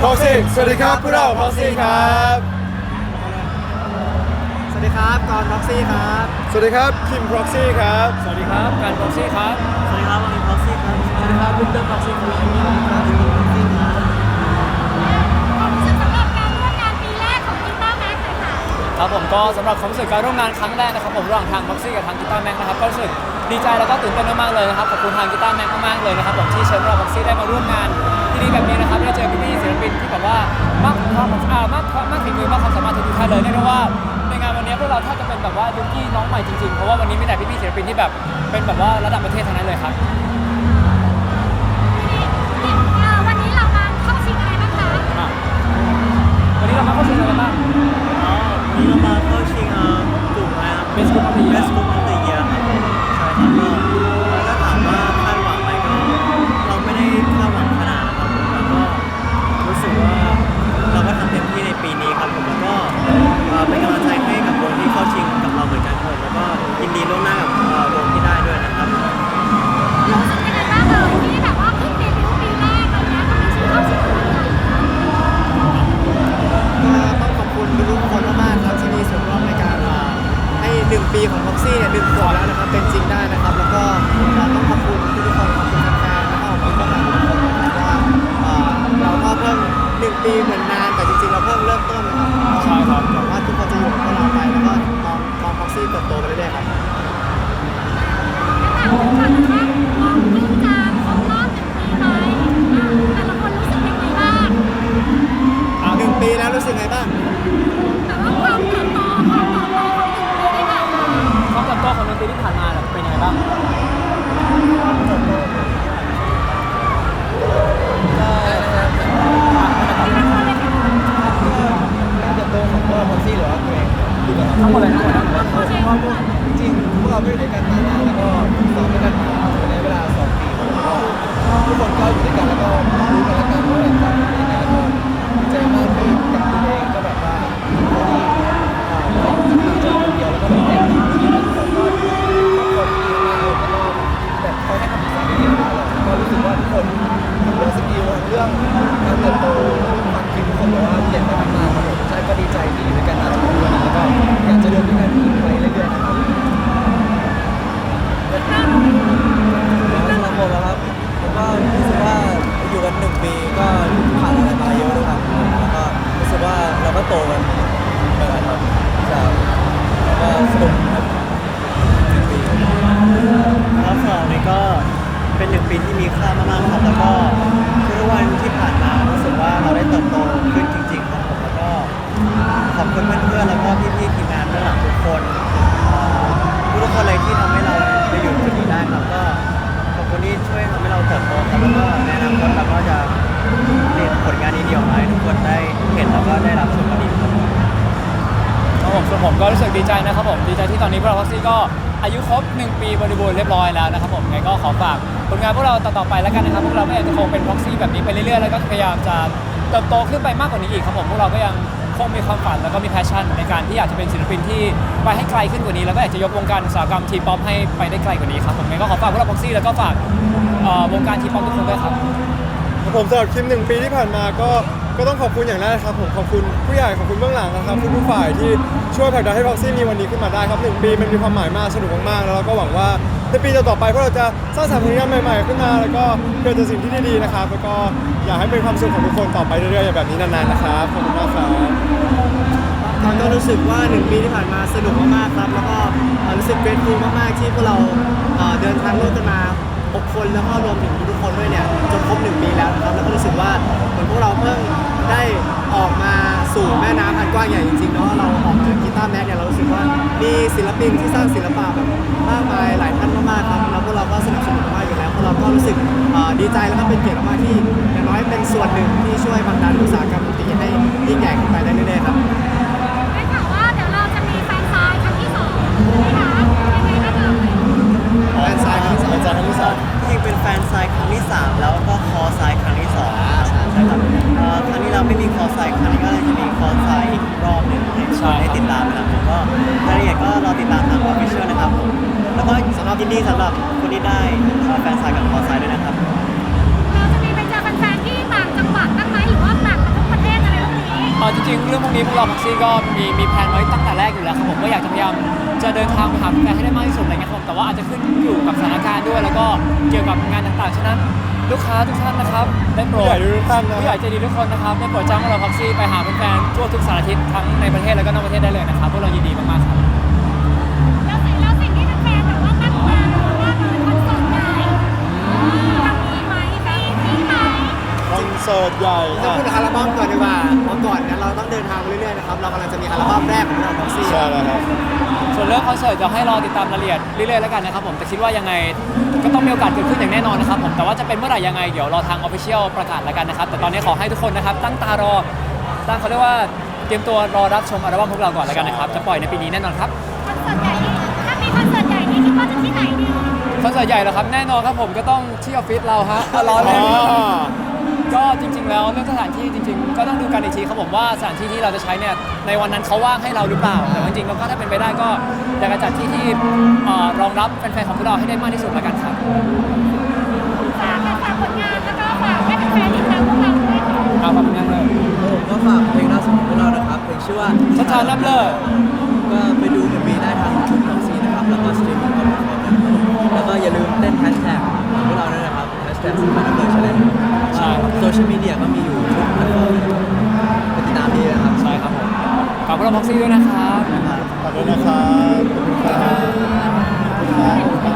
Proxy สวัสดีครับพวกเรา Proxy ครับ สวัสดีครับกอนพ็อกซี่ครับ สวัสดีครับคิม Proxy ครับ สวัสดีครับการบ็อกซี่ครับ สวัสดีครับวันนี้พ็อกซี่ครับ สวัสดีครับวินเตอร์พ็อกซี่ครับความรู้สึกสำหรับการร่วมงานปีแรกของกีตาร์แม็กซ์เลยค่ะครับผมก็สำหรับความรู้สึกการร่วมงานครั้งแรกนะครับผมระหว่างทางบ็อกซี่กับทางกีตาร์แม็กนะครับก็รู้สึกดีใจแล้วก็ตื่นเต้นมากๆเลยนะครับขอบคุณทางกีตาร์แม็กมากๆเลยนะครับผมที่เชิญเราบ็อกซี่ได้มาร่วมงาน ที่ดีแบบนี้นะครับได้เจอพี่ๆศิลปินที่แบบว่ามากความอ่ามากมากฝีมือมากความสามารถทุกท่านเลยเรียกได้ว่าในงานวันนี้พวกเราถ้าจะเป็นแบบว่ายุกี้น้องใหม่จริงๆเพราะว่าวันนี้มีแต่พี่ๆศิลปินที่แบบเป็นแบบว่าระดับประเทศทั้งนั้นเลยครับ องมอง Proxy เติบโตไปเรื่อยๆครับถามก่อนนะว่ามองเพิ่งจะครบรอบหนึ่งปีไหมแต่ละคนรู้สึกยังไงบ้างหนึ่งปีแล้วรู้สึกไงบ้างแต่ว่าความเติบโตความเติบโตของหนึ่งปีที่ผ่านมาความเติบโตของดนตรีที่ผ่านมาเนี่ยเป็นยังไงบ้างการเติบโตของพวกเรา Proxy หรือว่าตัวเองดีกว่าทั้งหมดเลยทั้งหมด เราก็อยู่ด้วยกันมานานแล้วก็ ก็ได้รับชมกันอีกครับครับผมส่วนผมก็รู้สึกดีใจนะครับผมดีใจที่ตอนนี้พวกเราพ็อกซี่ก็อายุครบ 1 ปีบริบูรณ์เรียบร้อยแล้วนะครับผมไงก็ขอฝากผลงานพวกเราต่อๆไปแล้วกันนะครับพวกเราก็ยังจะคงเป็นพ็อกซี่แบบนี้ไปเรื่อยๆแล้วก็พยายามจะเติบโตขึ้นไปมากกว่านี้อีกครับผมพวกเราก็ยังคงมีความฝันแล้วก็มีแพชชั่นในการที่อยากจะเป็นศิลปินที่ไปให้ไกลขึ้นกว่านี้ แล้วก็อยากจะยกวงการอุตสาหกรรมทีป๊อปให้ไปได้ไกลกว่านี้ครับผมไงก็ขอฝากพวกเราพ็อกซี่แล้วก็ฝากเอ่อวงการทีป๊อปทุกคนด้วยครับ ผมสำหรับคลิปหนึ่งปีที่ผ่านมาก็ ก็ต้องขอบคุณอย่างแรกครับผมขอบคุณผู้ใหญ่ขอบคุณเบื้องหลังนะครับทุกๆฝ่ายที่ช่วยผลักดันให้ Proxy มีวันนี้ขึ้นมาได้ครับหนึ่งปีมันมีความหมายมากสนุกมากๆแล้วเราก็หวังว่าในปีต่อๆไปพวกเราจะสร้างสรรค์ผลงานใหม่ๆ ขึ้นมา แล้วก็เพื่อจะสิ่งที่ดีๆนะครับแล้วก็อยากให้เป็นความสุขของทุกคนต่อไปเรื่อยๆอย่างแบบนี้นานๆนะครับขอบคุณมากครับตอนก็รู้สึกว่า1ปีที่ผ่านมาสนุกมากๆครับแล้วก็รู้สึกเกรดฟูลมากๆที่พวกเราเอ่อเดินทางร่วมกันมา 6 คนแล้วก็รวมถึงทุกคนด้วยเนี่ยจนครบ1ปีแล้วนะครับแล้วก็รู้สึกว่าเหมือนพวกเราเพิ่งได้ออกมาสู่แม่น้ำอันกว้างใหญ่จริงๆเนาะเราออกมากีตาร์แม็กเนี่ยเรารู้สึกว่ามีศิลปินที่สร้างศิลปะแบบมากมายหลายท่านมากๆครับแล้วพวกเราก็สนับสนุนมากอยู่แล้วพวกเราก็รู้สึกดีใจแล้วก็เป็นเกียรติมากที่อย่างน้อยเป็นส่วนหนึ่งที่ช่วยผลักดันอุตสาหกรรมดนตรีให้ยิ่งใหญ่ขึ้นไปได้เรื่อยๆครับ ดีสำหรับคนที่ได้เอ่อแฟนไซน์กับคอไซน์ด้วยนะครับ เราจะมีไปเจอแฟนๆที่ต่างจังหวัดบ้างไหมหรือว่าต่างประเทวกเราพ็อกซี่ก็มีมีแผนไว้ตั้งแต่แรกอยู่แล้วครับผมก็อยากจะพยายามจะเดินทางไปหาแฟนให้ได้มากที่สุดอะไรเงี้ยครับผมแต่ว่าอาจจะขึ้นอยู่กับสถานการณ์ด้วย แล้วก็เกี่ยวกับงานต่างๆฉะนั้นลูกค้าทุกท่านนะครับได้โปรผู้ดใหญ่ทุกท่านนะ ผู้ใหญ่ใจดีทุกคนนะครับได้โปรดจ้างพวกเราพ็อกซี่ไปหาแฟนๆทั่วทุกสารทิศทั้งในประเทศแล้วก็นอกประเทศได้เลยนะครับพวกเรายินดีมากๆครับ สิร์ตใหญ่จะอะพูดถึงอัลบั้มก่อนดีกว่าเพราะก่อนเนี่ยเราต้องเดินทางไปเรื่อยๆนะครับ เรากำลังจะมีอัลบั้มแรกของเราบ็อกซี่ใช่แล้วครับ ส่วนเรื่องคอนเสิร์ตจะให้รอติดตามรายละเอียดเรื่อยๆแล้วกันนะครับผมแต่คิดว่ายังไงก็ต้องมีโอกาสเกิดขึ้นอย่างแน่นอนนะครับผมแต่ว่าจะเป็นเมื่อไหร่ยังไงเดี๋ยวรอทางออฟฟิเชียลประกาศแล้วกันนะครับแต่ตอนนี้ขอให้ทุกคนนะครับตั้งตารอตั้งเขาเรียกว่าเตรียมตัวรอรับชมอัลบั้มพวกเราก่อนแล้วกันนะครับจะปล่อยในปีนี้แน่นอนครับคอนเสิร์ตใหญ่นี่ถ้ามีคอนเสิร์ตใหญ่นี่คิดว่าจะที่ไหนดีคอนเสิร์ตใหญ่เหรอครับแน่นอนครับผมก็ต้องที่ออฟฟิศเราฮะอะรอเล่นอ๋อ ก็จริง ๆ แล้วเรื่องสถานที่จริง ๆ ก็ต้องดูกันอีกทีครับผมว่าสถานที่ที่เราจะใช้เนี่ยในวันนั้นเขาว่างให้เราหรือเปล่าแต่ว่าจริงๆแล้วก็ถ้าเป็นไปได้ก็อยากจะจัดที่ที่เอ่อรองรับแฟนๆของพวกเราให้ได้มากที่สุดแล้วกันครับ ฝากฝากผลงานแล้วก็ฝากให้แฟนๆติดตามพวกเราด้วยค่ะ เอาครับงั้นเลยผมก็ฝากเพลงล่าสุดของพวกเรานะครับเพลงชื่อว่าสถานนับเลิก ก็ไปดูกันมีได้ทางยูทูบของซีนะครับ แล้วก็สตรีมมิ่งของเราแล้วก็อย่าลืมเต้นแฮชแท็กของพวกเราด้วยนะครับแฮชแท็กสถาน เชียลมีเดียก็มีอยู่ทุกแพลตฟอร์มไปติดตามดีนะครับ ใช่ครับผมฝากพวกเราพ็อกซี่ด้วยนะครับขอบคุณนะ